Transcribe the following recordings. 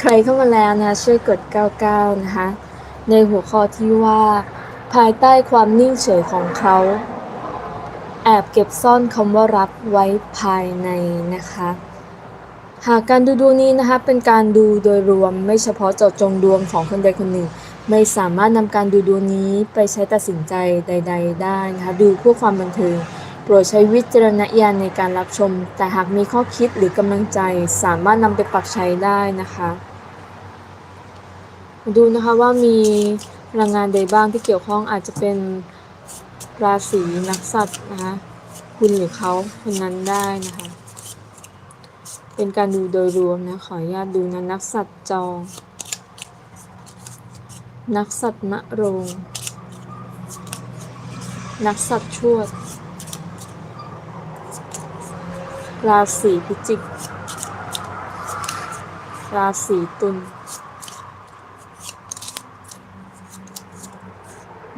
ใครเข้ามาแล้วนะช่วยกด 99 นะคะในหัวข้อที่ว่า ภายใต้ความนิ่งเฉยของเขา แอบเก็บซ่อนคำว่ารักไว้ภายในนะคะหากการดูดวงนี้นะคะเป็นการดูโดยรวมไม่เฉพาะเจาะจงดวงของคนใดคนหนึ่ง ไม่สามารถนำการดูดวงนี้ไปใช้ตัดสินใจใด ๆ ได้นะคะดูเพื่อความบันเทิง โปรดใช้วิจารณญาณในการรับชม แต่หากมีข้อคิดหรือกำลังใจสามารถนำไปปรับใช้ได้นะคะ ดูนะคะว่ามีพลังงานใดบ้างที่เกี่ยวข้องอาจจะเป็นราศีนักสัตว์นะคะคุณหรือเขาคนนั้นได้นะคะ เป็นการดูโดยรวมนะขออนุญาตดูนะนักสัตว์จอง นักสัตว์มะโรง นักสัตว์ชวด ราศีพิจิก ราศีตุล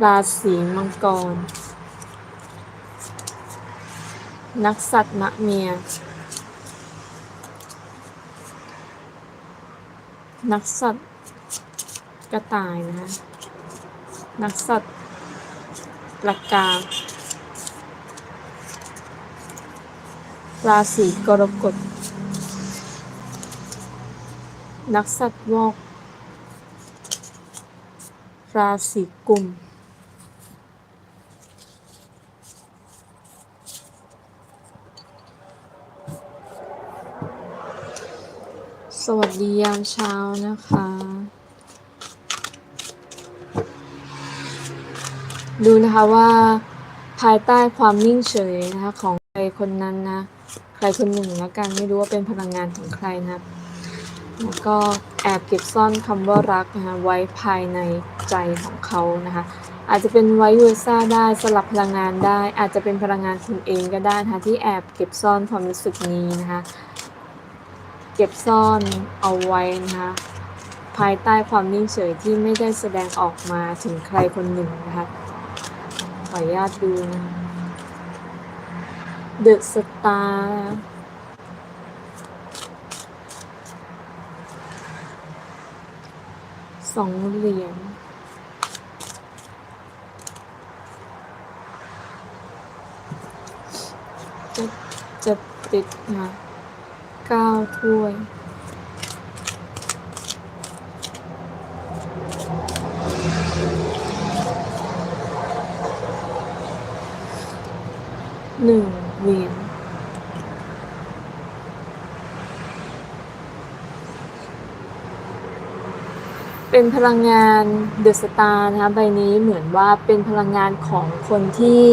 ราศีมังกร นักสัตว์มะเมีย นักสัตว์กระต่ายนะ นักสัตว์ปลากา ราศีกรกฎ นักสัตว์วอก ราศีกุม สวัสดียามเช้านะคะ ดูนะคะว่าภายใต้ความนิ่งเฉยนะคะของ รคนนั้นนะ ใครคนหนึ่งแล้วกันไม่รู้ว่าเป็นพลังงานของใครนะครับแล้วก็แอบเก็บซ่อนคำว่ารักนะคะไว้ภายในใจของเขานะคะ อาจจะเป็นไวเวอร์ซ่าได้สลับพลังงานได้ อาจจะเป็นพลังงานคุณเองก็ได้นะคะที่แอบเก็บซ่อนความรู้สึกนี้นะคะ เก็บซ่อนเอาไว้นะคะภายใต้ความนิ่งเฉยที่ไม่ได้แสดงออกมาถึงใครคนหนึ่งนะคะขออนุญาตดูนะ เดอะสตาร์สองเหรียญจะจะติดนะเก้าถ้วย หนึ่งเหรียญ เป็นพลังงานเดอะสตาร์นะคะใบนี้เหมือนว่าเป็นพลังงานของคนที่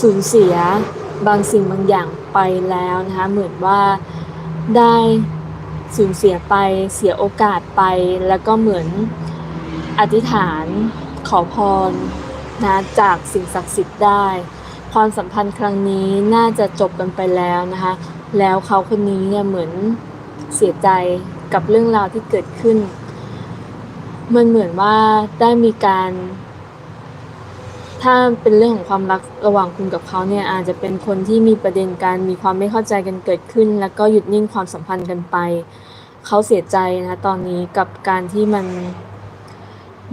สูญเสียบางสิ่งบางอย่างไปแล้วนะคะเหมือนว่าได้สูญเสียไปเสียโอกาสไป แล้วก็เหมือนอธิษฐานขอพรนะจากสิ่งศักดิ์สิทธิ์ได้ ความสัมพันธ์ครั้งนี้น่าจะจบกันไปแล้วนะคะ แล้วเขาคนนี้เนี่ยเหมือนเสียใจกับเรื่องราวที่เกิดขึ้น มันเหมือนว่าได้มีการ ถ้าเป็นเรื่องของความรักระหว่างคุณกับเขาเนี่ย อาจจะเป็นคนที่มีประเด็นการมีความไม่เข้าใจกันเกิดขึ้น แล้วก็หยุดนิ่งความสัมพันธ์กันไป เขาเสียใจนะคะตอนนี้กับการที่มัน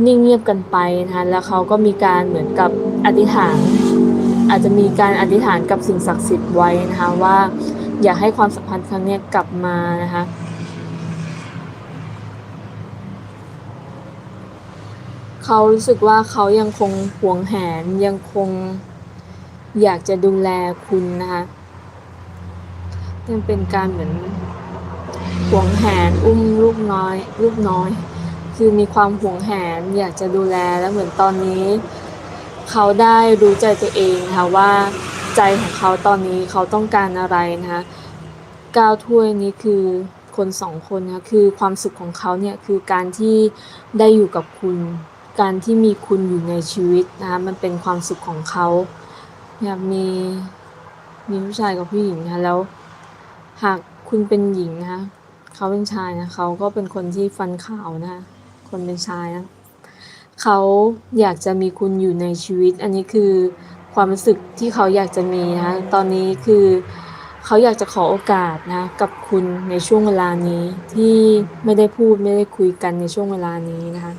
นิ่งเงียบกันไปนะคะแล้วเขาก็มีการเหมือนกับอธิษฐานอาจจะมีการอธิษฐานกับสิ่งศักดิ์สิทธิ์ไว้นะคะว่า อยากให้ความสัมพันธ์ครั้งนี้กลับมานะคะ เขารู้สึกว่าเขายังคงหวงแหนยังคงอยากจะดูแลคุณนะคะมันเป็นการเหมือนหวงแหนอุ้มลูกน้อย ลูกน้อย คือมีความหวงแหนอยากจะดูแลแล้วเหมือนตอนนี้ เขาได้รู้ใจตัวเองนะคะว่าใจของเขาตอนนี้เขาต้องการอะไรนะคะก้าวถ้วยนี้คือคนสองคนนะคือความสุขของเขาเนี่ยคือการที่ได้อยู่กับคุณ การที่มีคุณอยู่ในชีวิตนะคะมันเป็นความสุขของเขาเนี่ยมีมีผู้ชายกับผู้หญิงนะคะแล้วหากคุณเป็นหญิงนะคะเขาเป็นชายนะเขาก็เป็นคนที่ฟันขาวนะคะคนเป็นชายนะเขาอยากจะมีคุณอยู่ในชีวิต อันนี้คือความรู้สึกที่เขาอยากจะมีนะคะตอนนี้คือเขาอยากจะขอโอกาสนะกับคุณในช่วงเวลานี้ที่ไม่ได้พูดไม่ได้คุยกันในช่วงเวลานี้นะคะ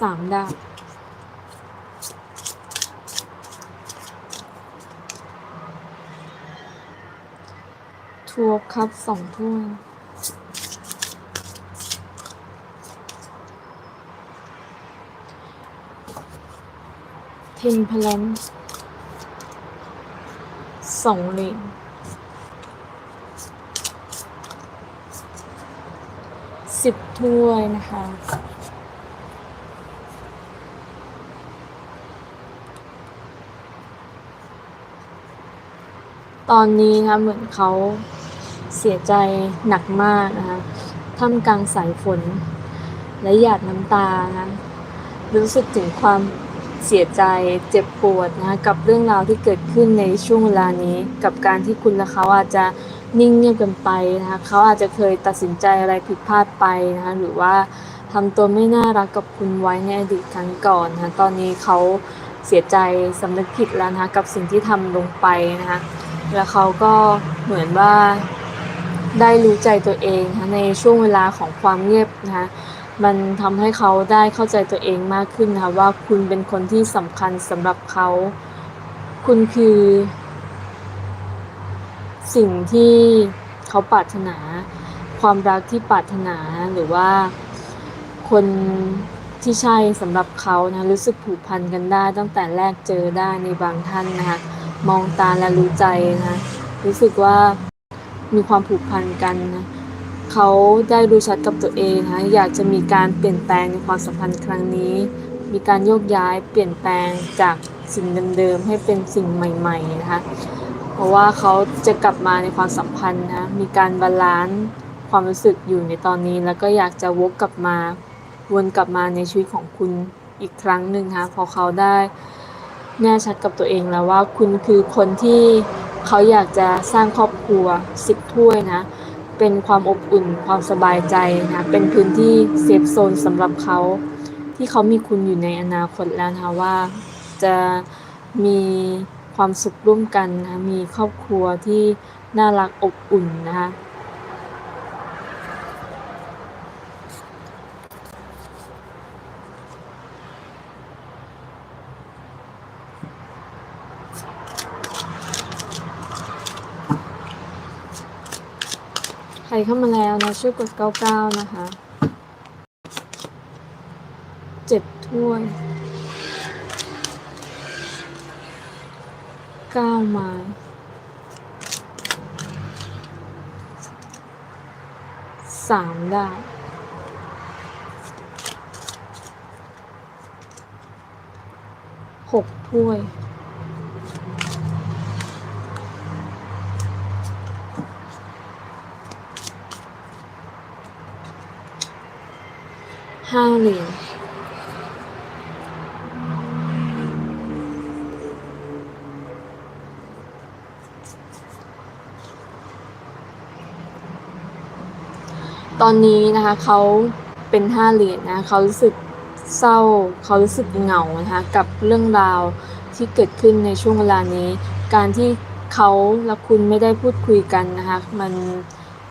สามดาบทัวร์ครับสองถ้วยเทนพลันสองเหรียญสิบถ้วยนะคะ ตอนนี้นะคะเหมือนเขาเสียใจหนักมากนะคะท่ามกลางสายฝน และหยาดน้ำตานะคะรู้สึกถึงความเสียใจเจ็บปวดนะคะกับเรื่องราวที่เกิดขึ้นในช่วงเวลานี้ กับการที่คุณและเขาอาจจะนิ่งเงียบกันไปนะคะเขาอาจจะเคยตัดสินใจอะไรผิดพลาดไปนะคะหรือว่าทำตัวไม่น่ารักกับคุณไว้ในอดีตครั้งก่อนนะคะตอนนี้เขาเสียใจสำนึกผิดแล้วนะคะกับสิ่งที่ทำลงไปนะคะ แล้วเขาก็เหมือนว่าได้รู้ใจตัวเองนะคะในช่วงเวลาของความเงียบนะคะมันทำให้เขาได้เข้าใจตัวเองมากขึ้นนะคะว่าคุณเป็นคนที่สำคัญสำหรับเขา คุณคือ สิ่งที่เขาปรารถนา ความรักที่ปรารถนาหรือว่าคนที่ใช่สำหรับเขานะรู้สึกผูกพันกันได้ตั้งแต่แรกเจอได้ในบางท่านนะคะ มองตาและรู้ใจนะ รู้สึกว่ามีความผูกพันกันนะเขาได้รู้ชัดกับตัวเองนะอยากจะมีการเปลี่ยนแปลงในความสัมพันธ์ครั้งนี้ มีการโยกย้ายเปลี่ยนแปลงจากสิ่งเดิมๆให้เป็นสิ่งใหม่ๆนะคะเพราะว่าเขาจะกลับมาในความสัมพันธ์นะมีการบาลานซ์ความรู้สึกอยู่ในตอนนี้ แล้วก็อยากจะวกกลับมาวนกลับมาในชีวิตของคุณอีกครั้งหนึ่งนะคะพอเขาได้ แน่ชัดกับตัวเองแล้วว่าคุณคือคนที่เขาอยากจะสร้างครอบครัวสิบถ้วยนะ เป็นความอบอุ่นความสบายใจนะ เป็นพื้นที่เซฟโซนสำหรับเขา ที่เขามีคุณอยู่ในอนาคตแล้วนะคะว่าจะมีความสุขร่วมกันนะ มีครอบครัวที่น่ารักอบอุ่นนะคะ รเข้ามาแล้วนะช่วยกด 99 นะคะเจ็ดถ้วยเก้าไม้สามดาวหกถ้วย ห้าเหรียญตอนนี้นะคะเขาเป็นห้าเหรียญนะเขารู้สึกเศร้าเขารู้สึกเหงานะคะกับเรื่องราวที่เกิดขึ้นในช่วงเวลานี้ การที่เขาและคุณไม่ได้พูดคุยกันนะคะมัน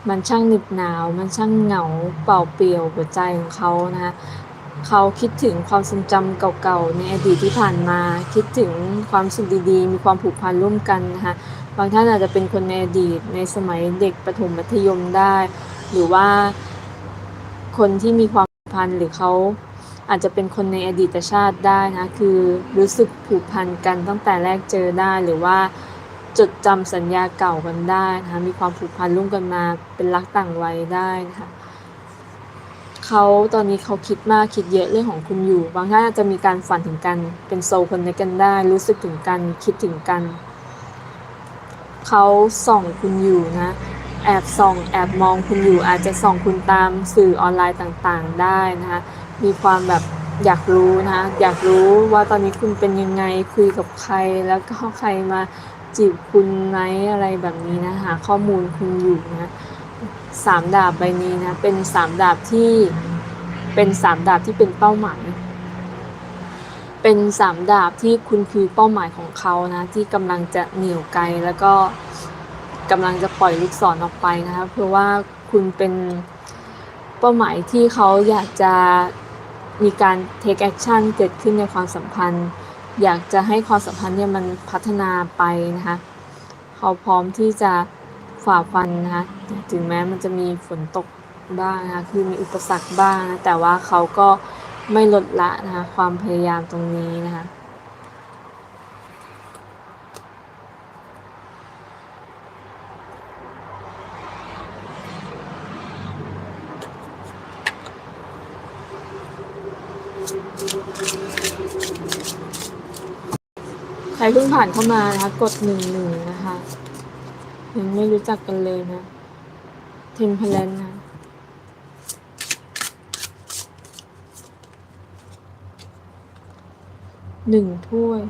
มันช่างหนึบหนาว มันช่างเหงาเปล่าเปลี่ยวหัวใจของเขานะคะเขาคิดถึงความทรงจำเก่าๆในอดีตที่ผ่านมา คิดถึงความสุขดีๆ มีความผูกพันร่วมกันนะคะบางท่านอาจจะเป็นคนในอดีตในสมัยเด็กประถมมัธยมได้ หรือว่าคนที่มีความผูกพันหรือเขาอาจจะเป็นคนในอดีตชาติได้นะคือรู้สึกผูกพันกันตั้งแต่แรกเจอได้หรือว่า จดจำสัญญาเก่ากันได้นะคะมีความผูกพันร่วมกันมาเป็นรักต่างวัยได้นะคะเขาตอนนี้เขาคิดมากคิดเยอะเรื่องของคุณอยู่ บางท่านอาจจะมีการฝันถึงกันเป็นโซลคนในกันได้ รู้สึกถึงกันคิดถึงกัน เขาส่องคุณอยู่นะแอบส่องแอบมองคุณอยู่อาจจะส่องคุณตามสื่อออนไลน์ต่างๆได้นะคะมีความแบบอยากรู้นะอยากรู้ว่าตอนนี้คุณเป็นยังไงคุยกับใครแล้วก็ใครมา จีบคุณไหมอะไรแบบนี้นะหาข้อมูลคุณอยู่นะสามดาบใบนี้นะเป็นสามดาบที่เป็นสามดาบที่เป็นเป้าหมาย เป็นสามดาบที่คุณคือเป้าหมายของเขานะที่กำลังจะเหนี่ยวไกลแล้วก็กำลังจะปล่อยลูกศรออกไปนะคะเพราะว่าคุณเป็นเป้าหมายที่เขาอยากจะมีการ take action เกิดขึ้นในความสัมพันธ์ อยากจะให้ความสัมพันธ์เนี่ยมันพัฒนาไปนะคะเขาพร้อมที่จะฝ่าฟันนะคะถึงแม้มันจะมีฝนตกบ้างนะคะคือมีอุปสรรคบ้างนะแต่ว่าเขาก็ไม่ลดละนะคะความพยายามตรงนี้นะคะ รเพิ่งผ่านเข้ามานะคะ กดหนึ่งหนึ่งนะคะ ยังไม่รู้จักกันเลยนะเทมเพลนนะหนึ่งถ้วย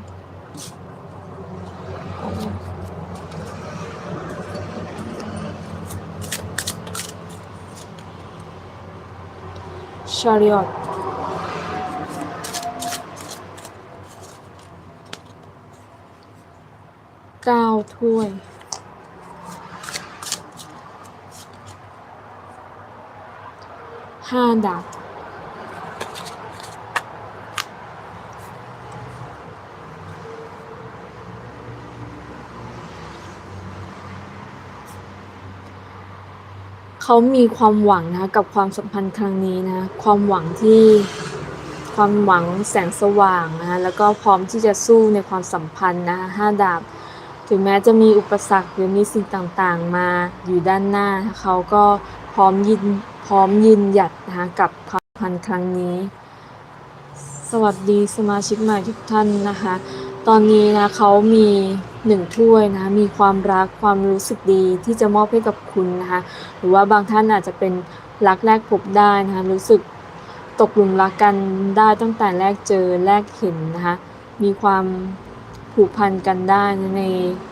ชาริอต เก้าถ้วยห้าดาบเขามีความหวังนะกับความสัมพันธ์ครั้งนี้นะความหวังที่ความหวังแสงสว่างนะแล้วก็พร้อมที่จะสู้ในความสัมพันธ์นะห้าดาบ ถึงแม้จะมีอุปสรรคหรือมีสิ่งต่างๆ มาอยู่ด้านหน้า เขาก็พร้อมยืนพร้อมยืนหยัดนะคะกับความพันครั้งนี้ สวัสดีสมาชิกใหม่ทุกท่านนะคะ ตอนนี้นะเขามีหนึ่งถ้วยนะมีความรักความรู้สึกดีที่จะมอบให้กับคุณนะคะ หรือว่าบางท่านอาจจะเป็นรักแรกพบได้นะคะรู้สึกตกหลุมรักกันได้ตั้งแต่แรกเจอแรกเห็นนะคะมีความ ผูกพันกันได้ใน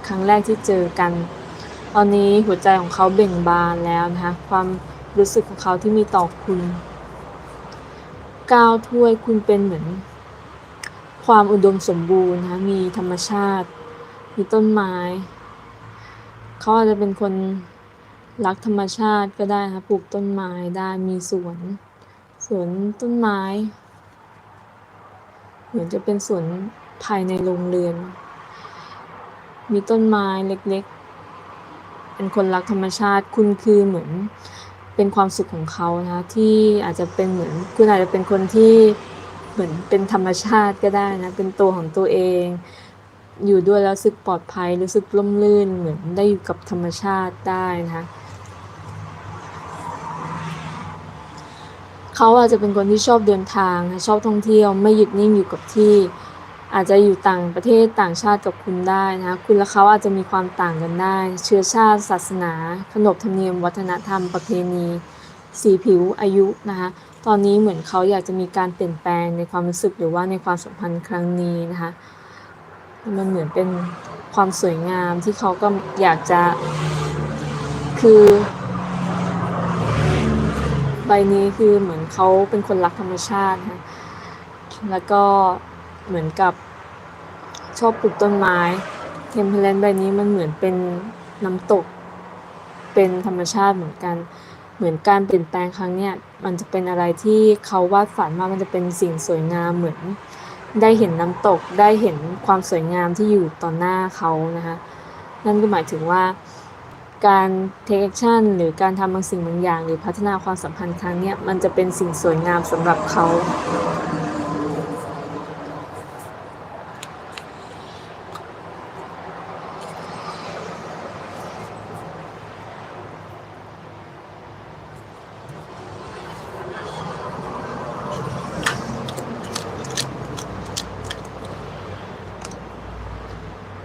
ครั้งแรกที่เจอกัน ตอนนี้หัวใจของเขาเบ่งบานแล้วนะคะความรู้สึกของเขาที่มีต่อคุณก้าวถ้วยคุณเป็นเหมือน ความอุดมสมบูรณ์นะคะมีธรรมชาติ มีต้นไม้ เขาอาจจะเป็นคนรักธรรมชาติก็ได้นะคะปลูกต้นไม้ได้มีสวน สวนต้นไม้ เหมือนจะเป็นสวน ภายในโรงเรือน มีต้นไม้เล็กๆ เป็นคนรักธรรมชาติคุณคือเหมือนเป็นความสุขของเขานะที่อาจจะเป็นเหมือนคุณอาจจะเป็นคนที่เหมือนเป็นธรรมชาติก็ได้นะเป็นตัวของตัวเอง อยู่ด้วยแล้วรู้สึกปลอดภัยรู้สึกร่มรื่นเหมือนได้อยู่กับธรรมชาติได้นะคะเขาอาจจะเป็นคนที่ชอบเดินทางชอบท่องเที่ยวไม่หยุดนิ่งอยู่กับที่ อาจจะอยู่ต่างประเทศต่างชาติกับคุณได้นะคะคุณและเขาอาจจะมีความต่างกันได้ เชื้อชาติ ศาสนา ขนบธรรมเนียม วัฒนธรรม ประเพณี สีผิวอายุนะคะตอนนี้เหมือนเขาอยากจะมีการเปลี่ยนแปลงในความรู้สึกหรือว่าในความสัมพันธ์ครั้งนี้นะคะมันเหมือนเป็นความสวยงามที่เขาก็อยากจะคือ ใบนี้คือเหมือนเขาเป็นคนรักธรรมชาตินะแล้วก็ เหมือนกับชอบปลูกต้นไม้เทมเพลนใบนี้มันเหมือนเป็นน้ำตก เป็นธรรมชาติเหมือนกัน เหมือนการเปลี่ยนแปลงครั้งเนี้ยมันจะเป็นอะไรที่เขาวาดฝันว่ามันจะเป็นสิ่งสวยงามเหมือน ได้เห็นน้ำตกได้เห็นความสวยงามที่อยู่ต่อหน้าเขานะคะนั่นก็หมายถึงว่าการ take action หรือการทำบางสิ่งบางอย่าง หรือพัฒนาความสัมพันธ์ครั้งเนี้ยมันจะเป็นสิ่งสวยงามสำหรับเขา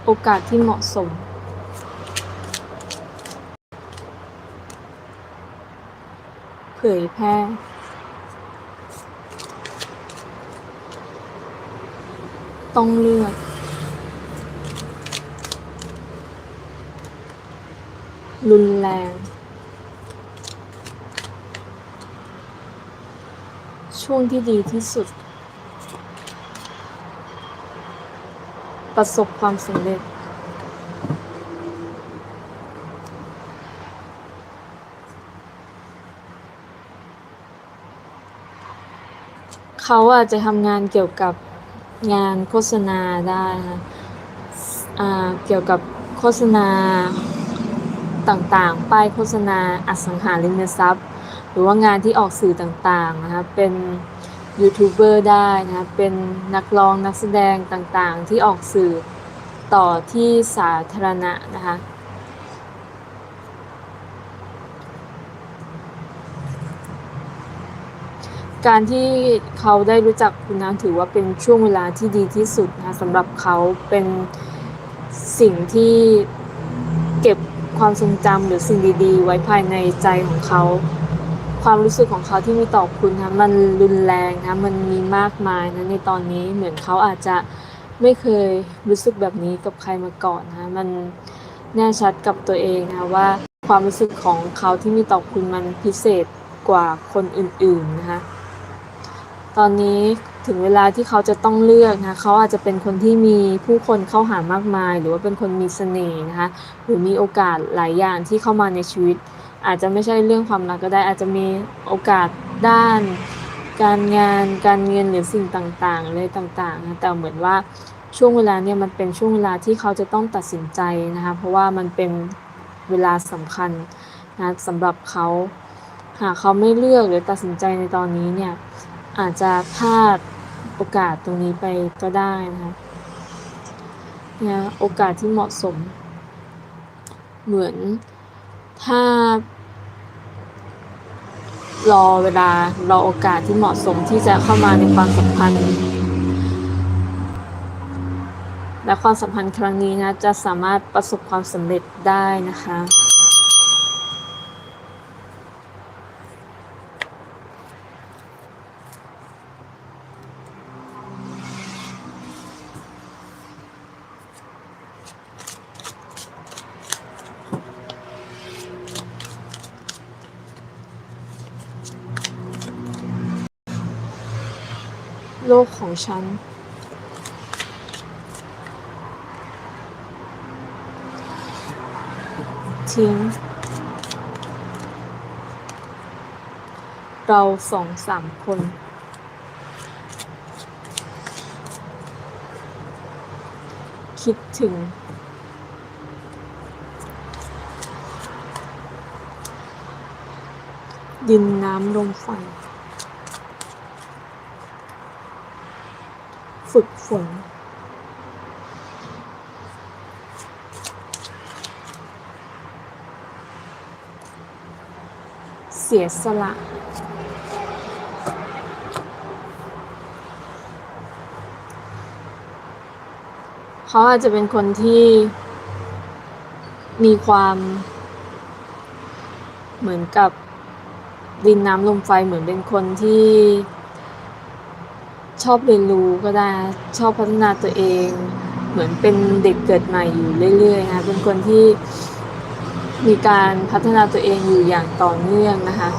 โอกาสที่เหมาะสมเผยแพร่ต้องเลือก รุนแรง ช่วงที่ดีที่สุด ประสบความสำเร็จ เขาอาจจะทำงานเกี่ยวกับงานโฆษณาได้นะเกี่ยวกับโฆษณาต่างๆ ป้ายโฆษณาอสังหาริมทรัพย์ หรือว่างานที่ออกสื่อต่างๆนะคะเป็น ยูทูบเบอร์ได้นะคะเป็นนักร้องนักแสดงต่างๆ ที่ออกสื่อต่อที่สาธารณะนะคะการที่เขาได้รู้จักคุณนะถือว่าเป็นช่วงเวลาที่ดีที่สุดนะคะสำหรับเขาเป็นสิ่งที่เก็บความทรงจำหรือสิ่งดีๆ ไว้ภายในใจของเขา ความรู้สึกของเขาที่มีต่อคุณนะมันรุนแรงนะมันมีมากมายนะในตอนนี้เหมือนเขาอาจจะไม่เคยรู้สึกแบบนี้กับใครมาก่อนนะมันแน่ชัดกับตัวเองนะว่าความรู้สึกของเขาที่มีต่อคุณมันพิเศษกว่าคนอื่นๆนะคะตอนนี้ถึงเวลาที่เขาจะต้องเลือกนะเขาอาจจะเป็นคนที่มีผู้คนเข้าหามากมาย หรือว่าเป็นคนมีเสน่ห์นะคะหรือมีโอกาสหลายอย่างที่เข้ามาในชีวิต อาจจะไม่ใช่เรื่องความรักก็ได้ อาจจะมีโอกาสด้าน การงานการเงินหรือสิ่งต่างๆเลยต่างๆนะแต่เหมือนว่าช่วงเวลาเนี่ยมันเป็นช่วงเวลาที่เขาจะต้องตัดสินใจนะคะเพราะว่ามันเป็นเวลาสำคัญนะสำหรับเขาหากเขาไม่เลือกหรือตัดสินใจในตอนนี้เนี่ยอาจจะพลาดโอกาสตรงนี้ไปก็ได้นะคะเนี่ยโอกาสที่เหมาะสม เหมือนถ้า รอเวลารอโอกาสที่เหมาะสมที่จะเข้ามาในความสัมพันธ์ และความสัมพันธ์ครั้งนี้นะจะสามารถประสบความสำเร็จได้นะคะ โลกของฉัน ทิ้ง เราสองสามคน คิดถึง ดินน้ำลมไฟ ฝึกฝน เสียสละ เขาอาจจะเป็นคนที่มีความเหมือนกับดินน้ำลมไฟเหมือนเป็นคนที่ ชอบเรียนรู้ก็ได้ชอบพัฒนาตัวเอง เหมือนเป็นเด็กเกิดใหม่อยู่เรื่อยๆนะเป็นคนที่มีการพัฒนาตัวเองอยู่อย่างต่อเนื่องนะคะ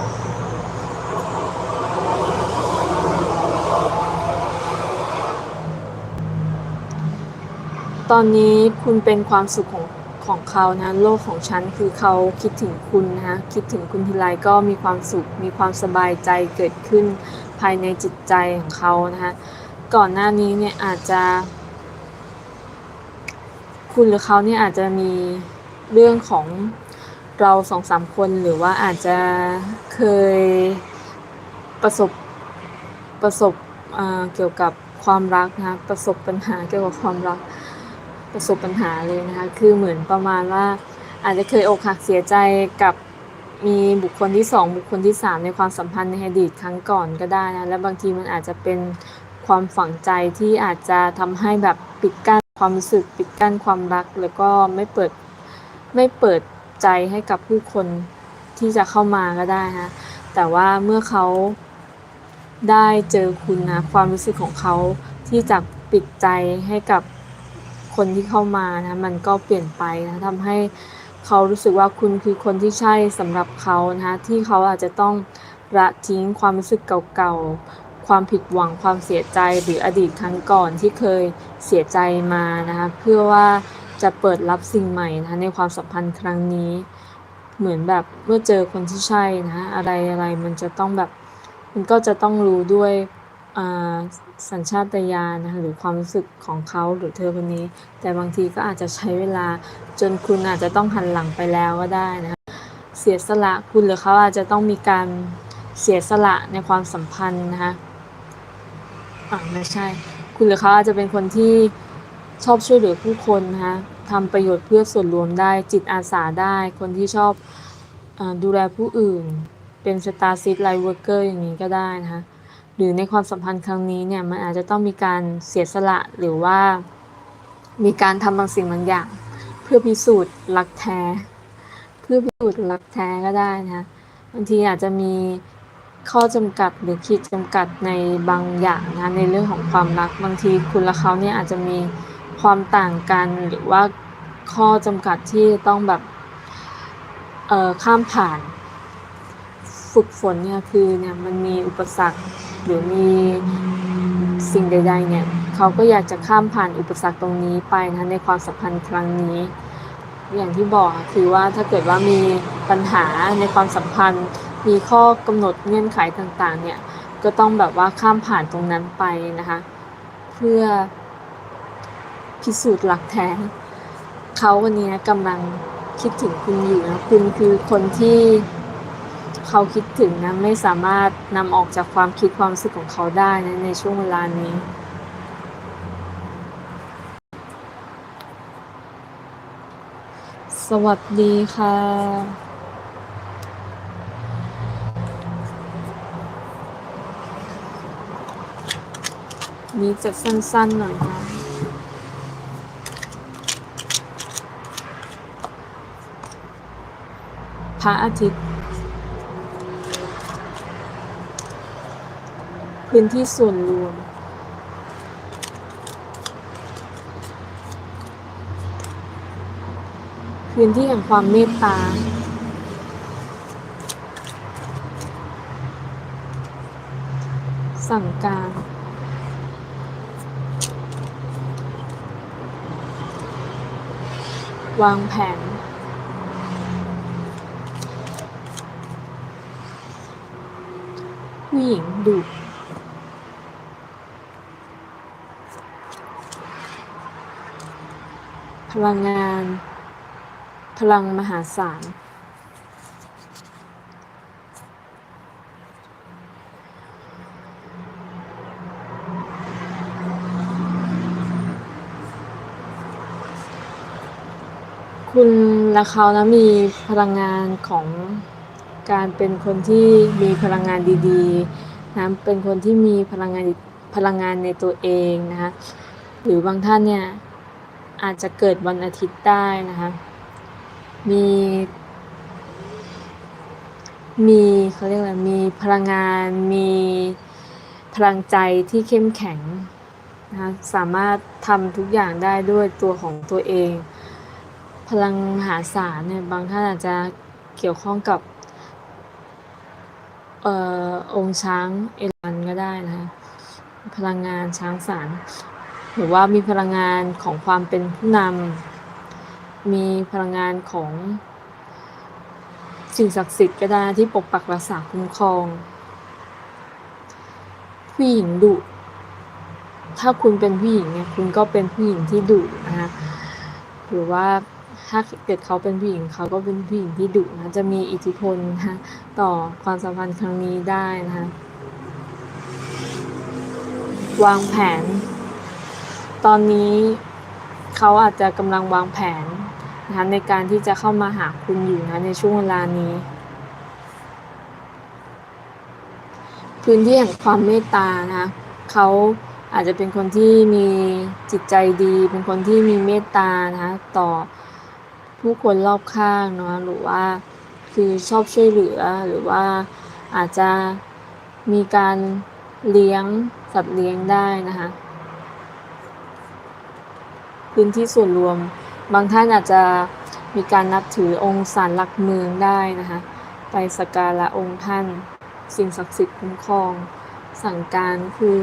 ตอนนี้คุณเป็นความสุขของของเขานะโลกของฉันคือเขาคิดถึงคุณนะคิดถึงคุณทีไรก็มีความสุขมีความสบายใจเกิดขึ้น ภายในจิตใจของเขานะคะก่อนหน้านี้เนี่ยอาจจะ คุณหรือเขาเนี่ยอาจจะมีเรื่องของเราสองสามคนหรือว่าอาจจะเคยประสบประสบเกี่ยวกับความรักนะประสบปัญหาเกี่ยวกับความรักประสบปัญหาเลยนะคะ คือเหมือนประมาณว่าอาจจะเคยอกหักเสียใจกับ มีบุคคลที่สองบุคคลที่สามในความสัมพันธ์ในอดีตครั้งก่อนก็ได้นะและบางทีมันอาจจะเป็นความฝังใจที่อาจจะทำให้แบบปิดกั้นความรู้สึกปิดกั้นความรัก แล้วก็ไม่เปิดไม่เปิดใจให้กับผู้คนที่จะเข้ามาก็ได้นะแต่ว่าเมื่อเขาได้เจอคุณนะความรู้สึกของเขาที่จะปิดใจให้กับคนที่เข้ามานะมันก็เปลี่ยนไปนะทำให้ เขารู้สึกว่าคุณคือคนที่ใช่สำหรับเขานะคะที่เขาอาจจะต้องละทิ้งความรู้สึกเก่าๆ ความผิดหวังความเสียใจหรืออดีตครั้งก่อนที่เคยเสียใจมานะคะเพื่อว่าจะเปิดรับสิ่งใหม่นะคะในความสัมพันธ์ครั้งนี้ เหมือนแบบเมื่อเจอคนที่ใช่นะอะไรอะไรมันจะต้องแบบมันก็จะต้องรู้ด้วย สัญชาตญาณนะคะหรือความรู้สึกของเขาหรือเธอคนนี้ แต่บางทีก็อาจจะใช้เวลาจนคุณอาจจะต้องหันหลังไปแล้วก็ได้นะคะเสียสละคุณหรือเขาอาจจะต้องมีการเสียสละในความสัมพันธ์นะคะอ่าไม่ใช่ คุณหรือเขาอาจจะเป็นคนที่ชอบช่วยเหลือผู้คนนะคะทำประโยชน์เพื่อส่วนรวมได้จิตอาสาได้ คนที่ชอบอดูแลผู้อื่น เป็นสตาร์ซิตไลท์เวิร์กเกอร์อย่างนี้ก็ได้นะคะ หรือในความสัมพันธ์ครั้งนี้เนี่ยมันอาจจะต้องมีการเสียสละหรือว่า มีการทำบางสิ่งบางอย่าง เพื่อพิสูจน์รักแท้ เพื่อพิสูจน์รักแท้ก็ได้นะบางทีอาจจะมีข้อจำกัดหรือขีดจำกัดในบางอย่างนะในเรื่องของความรักบางทีคุณและเขาเนี่ยอาจจะมีความต่างกันหรือว่าข้อจำกัดที่ต้องแบบเอ่อข้ามผ่าน ฝึกฝนเนี่ยคือเนี่ยมันมีอุปสรรค หรือมีสิ่งใดๆเนี่ยเขาก็อยากจะข้ามผ่านอุปสรรคตรงนี้ไปนะในความสัมพันธ์ครั้งนี้ อย่างที่บอกคือว่าถ้าเกิดว่ามีปัญหาในความสัมพันธ์ มีข้อกำหนดเงื่อนไขต่างๆ เนี่ยก็ต้องแบบว่าข้ามผ่านตรงนั้นไปนะคะ เพื่อพิสูจน์หลักแท้เขาวันนี้กำลังคิดถึงคุณอยู่นะคุณคือคนที่ เขาคิดถึงนะไม่สามารถนำออกจากความคิดความรู้สึกของเขาได้นะในช่วงเวลานี้สวัสดีค่ะ นี้จะสั้นๆหน่อยนะพระอาทิตย์ พื้นที่ส่วนรวม พื้นที่แห่งความเมตตา สั่งการวางแผน ผู้หญิงดุ พลังงาน พลังมหาศาล คุณและเขานะมีพลังงานของการเป็นคนที่มีพลังงานดีๆนะเป็นคนที่มีพลังงานพลังงานในตัวเองนะคะหรือบางท่านเนี่ย อาจจะเกิดวันอาทิตย์ได้นะคะ มี มีเขาเรียกอะไร มีพลังงาน มีพลังใจที่เข้มแข็งนะคะสามารถทำทุกอย่างได้ด้วยตัวของตัวเอง พลังมหาศาลเนี่ยบางท่านอาจจะเกี่ยวข้องกับเอ่อองค์ช้างเอราวัณก็ได้นะคะพลังงานช้างสาร หรือว่ามีพลังงานของความเป็นผู้นำมีพลังงานของสิ่งศักดิ์สิทธิ์ก็ได้ที่ปกปักรักษาคุ้มครองผู้หญิงดุถ้าคุณเป็นผู้หญิงเนี่ยคุณก็เป็นผู้หญิงที่ดุนะคะหรือว่าถ้าเกิดเขาเป็นผู้หญิงเขาก็เป็นผู้หญิงที่ดุนะจะมีอิทธิพลนะคะต่อความสัมพันธ์ครั้งนี้ได้นะคะวางแผน ตอนนี้เขาอาจจะกำลังวางแผนนะคะในการที่จะเข้ามาหาคุณอยู่นะในช่วงเวลานี้ พื้นที่แห่งความเมตตานะคะเขาอาจจะเป็นคนที่มีจิตใจดี เป็นคนที่มีเมตตานะคะต่อผู้คนรอบข้างเนาะหรือว่าคือชอบช่วยเหลือหรือว่าอาจจะมีการเลี้ยงสัตว์เลี้ยงได้นะคะ พื้นที่ส่วนรวม บางท่านอาจจะมีการนับถือองค์ศาลหลักเมืองได้นะคะไปสักการะองค์ท่าน สิ่งศักดิ์สิทธิ์คุ้มครอง สั่งการคือ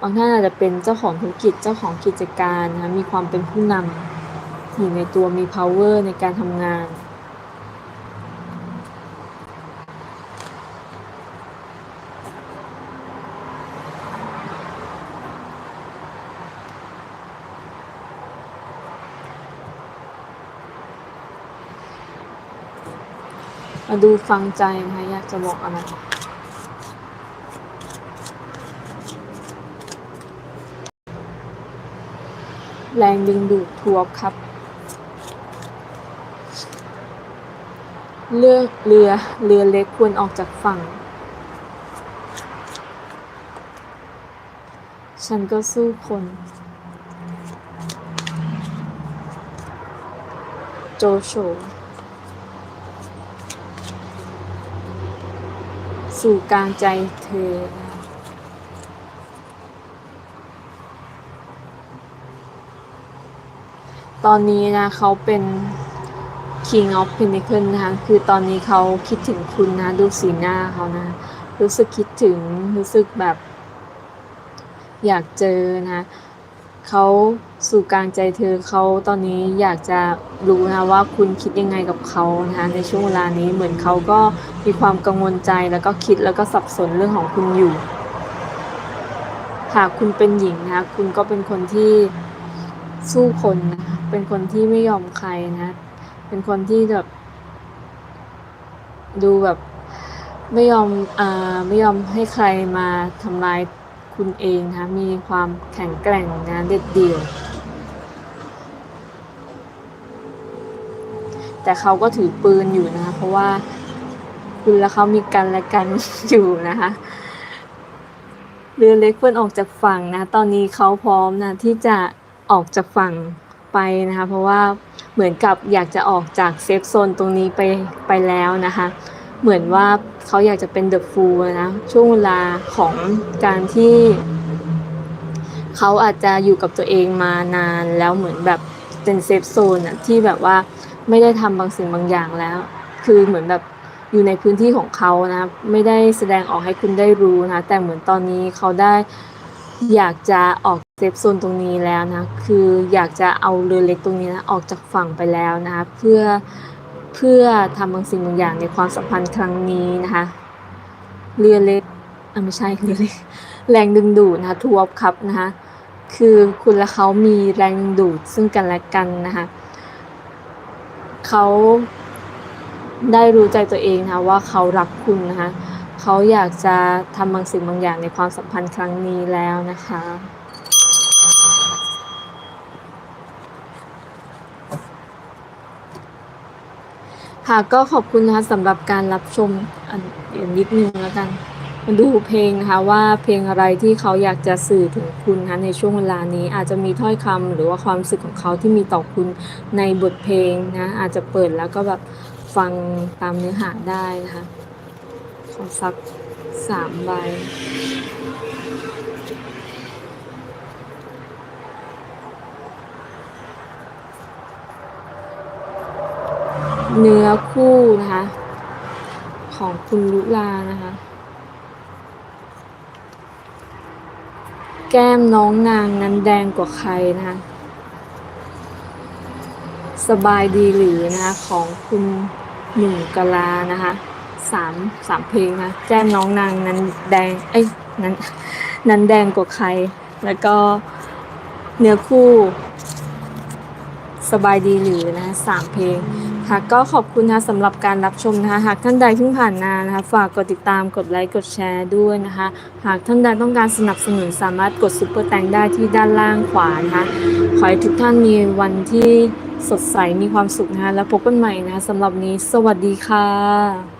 บางท่านอาจจะเป็นเจ้าของธุรกิจเจ้าของกิจการนะคะมีความเป็นผู้นำอยู่ในตัวมี power ในการทำงาน ดูฟังใจนะคะอยากจะบอกอะไรแรงดึงดูดทวบครับ เรือเรือเรือเล็กควรออกจากฝั่ง ฉันก็สู้คน โจโฉ สู่กลางใจเธอ ตอนนี้นะเขาเป็น King of Pentacle นะคะคือตอนนี้เขาคิดถึงคุณนะ ดูสีหน้าเขานะ รู้สึกคิดถึง รู้สึกแบบ อยากเจอนะเขาสู่กลางใจเธอเขาตอนนี้อยากจะรู้นะว่าคุณคิดยังไงกับเขานะคะในช่วงเวลานี้เหมือนเขาก็ มีความกังวลใจแล้วก็คิดแล้วก็สับสนเรื่องของคุณอยู่ หากคุณเป็นหญิงนะคุณก็เป็นคนที่สู้คนนะเป็นคนที่ไม่ยอมใครนะ เป็นคนที่แบบดูแบบไม่ยอมอ่าไม่ยอมให้ใครมาทำร้ายคุณเองนะคะมีความแข็งแกร่งนะเด็ดเดี่ยวแต่เขาก็ถือปืนอยู่นะเพราะว่า คุณและเขามีกันและกันอยู่นะคะเรือเล็กเพื่อออกจากฝั่งนะ ตอนนี้เขาพร้อมนะที่จะออกจากฝั่งไปนะคะ เพราะว่าเหมือนกับอยากจะออกจากเซฟโซนตรงนี้ไปไปแล้วนะคะ เหมือนว่าเขาอยากจะเป็นเดอะฟูลนะ ช่วงเวลาของการที่เขาอาจจะอยู่กับตัวเองมานานแล้วเหมือนแบบเป็นเซฟโซนอะที่แบบว่าไม่ได้ทำบางสิ่งบางอย่างแล้ว คือเหมือนแบบ อยู่ในพื้นที่ของเขานะไม่ได้แสดงออกให้คุณได้รู้นะแต่เหมือนตอนนี้เขาได้อยากจะออกเซฟโซนตรงนี้แล้วนะคืออยากจะเอาเรือเล็กตรงนี้นะออกจากฝั่งไปแล้วนะคะเพื่อเพื่อทำบางสิ่งบางอย่างในความสัมพันธ์ครั้งนี้นะคะเรือเล็กไม่ใช่เรือเล็กแรงดึงดูดนะคะทวบครับนะคะคือคุณและเขามีแรงดึงดูดซึ่งกันและกันนะคะเขา ได้รู้ใจตัวเองนะว่าเขารักคุณนะคะเขาอยากจะทำบางสิ่งบางอย่างในความสัมพันธ์ครั้งนี้แล้วนะคะค่ะก็ขอบคุณนะคะสำหรับการรับชมอันยวนิดนึงแล้วกันมาดูเพลงนะคะว่าเพลงอะไรที่เขาอยากจะสื่อถึงคุณนะคะในช่วงเวลานี้อาจจะมีถ้อยคำหรือว่าความรู้สึกของเขาที่มีต่อคุณในบทเพลงนะอาจจะเปิดแล้วก็แบบ ฟังตามเนื้อหาได้นะคะ ขอสักสามใบเนื้อคู่นะคะ ของคุณลุลานะคะ แก้มน้องนางนั้นแดงกว่าใครนะคะ สบายดีหรือนะคะ ของคุณ หนุ่มกะลานะคะสามสามเพลงนะแก้มน้องนางนันแดงเอ้ยนันนันแดงกว่าใคร แล้วก็เนื้อคู่ สบายดีหรือนะคะสามเพลงค่ะก็ขอบคุณนะสำหรับการรับชมนะคะหากท่านใดเพิ่งผ่านมานะคะ ฝากกดติดตามกดไลค์กดแชร์ด้วยนะคะ หากท่านใดต้องการสนับสนุนสามารถกดซุปเปอร์แตงได้ที่ด้านล่างขวานะคะขอให้ทุกท่านมีวันที่ สดใสมีความสุขนะแล้วพบกันใหม่นะสำหรับนี้ สวัสดีค่ะ